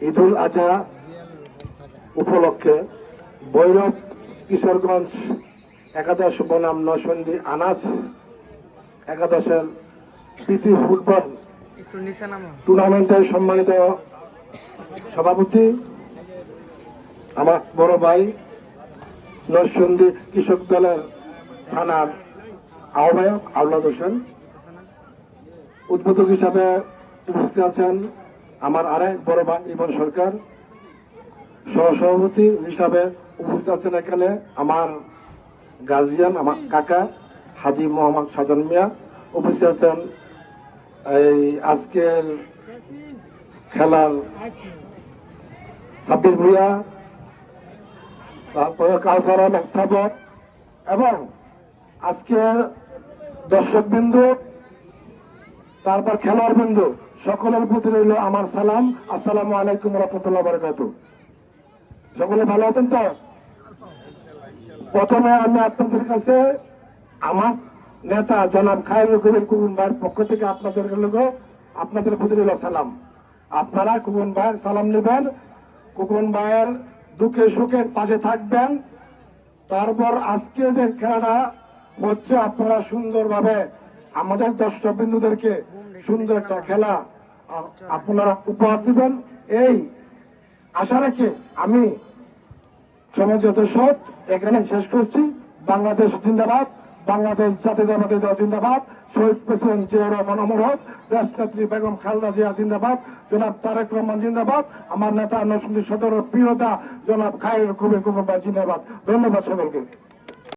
ঈদুল আজহা উপলক্ষে বৈরব কিশোরগঞ্জ একাদশ বনাম নসন্দি আনাস একাদশের প্রীতি ফুটবল টুর্নামেন্টের সম্মানিত সভাপতি আমার বড় ভাই নরসিংদী কৃষক দলের থানার আহ্বায়ক আউলাদ হোসেন। উদ্বোধক হিসাবে উপস্থিত আছেন আমার আরেক বড় ভাই ইমন সরকার, সহসভাপতি হিসাবে উপস্থিত আছেন এখানে আমার গার্জিয়ান আমার কাকা, হাজি মোহাম্মদ সাজন মিয়া। উপস্থিত আছেন এই আজকের খেলার সাব্বির ভুইয়া তারপরে কাউসার আহমেদ সাবর এবং আজকের দর্শক বিন্দু তারপর খেলোয়াড় বিন্দু সকলের প্রতি রইল আমার সালাম। আসসালামু আলাইকুম রহমতুল্লাহ সকলে ভালো আছেন তো? প্রথমে আমি আপনাদের কাছে আমার নেতা জনাব খায়রুল কবির কুবুন ভাইয়ের পক্ষ থেকে আপনাদের লোক আপনাদের প্রতি রইল সালাম। আপনারা কুবুন ভাইয়ের সালাম নেবেন। কুবুন ভাইয়ের দুঃখে সুখের পাশে থাকবেন। তারপর আজকে যে খেলাটা হচ্ছে আপনারা সুন্দরভাবে আমাদের দর্শক বিন্দুদেরকে সুন্দর একটা খেলা আপনারা উপহার দিবেন। এই আশা রেখে আমি সমাজগত সৎ এখানে শেষ করছি। বাংলাদেশ জিন্দাবাদ, বাংলাদেশ জাতীয়তাবাদী দল জিন্দাবাদ, শহীদ প্রেসিডেন্ট জিয়া রহমান অমর হোক বেগম খালদা জিয়া জিন্দাবাদ, জনাব তারেক রহমান জিন্দাবাদ, আমার নেতা নরসিংদী সদর প্রিয়তা, জনাব খায়ের খুবই খুবই জিন্দাবাদ। ধন্যবাদ সকলকে।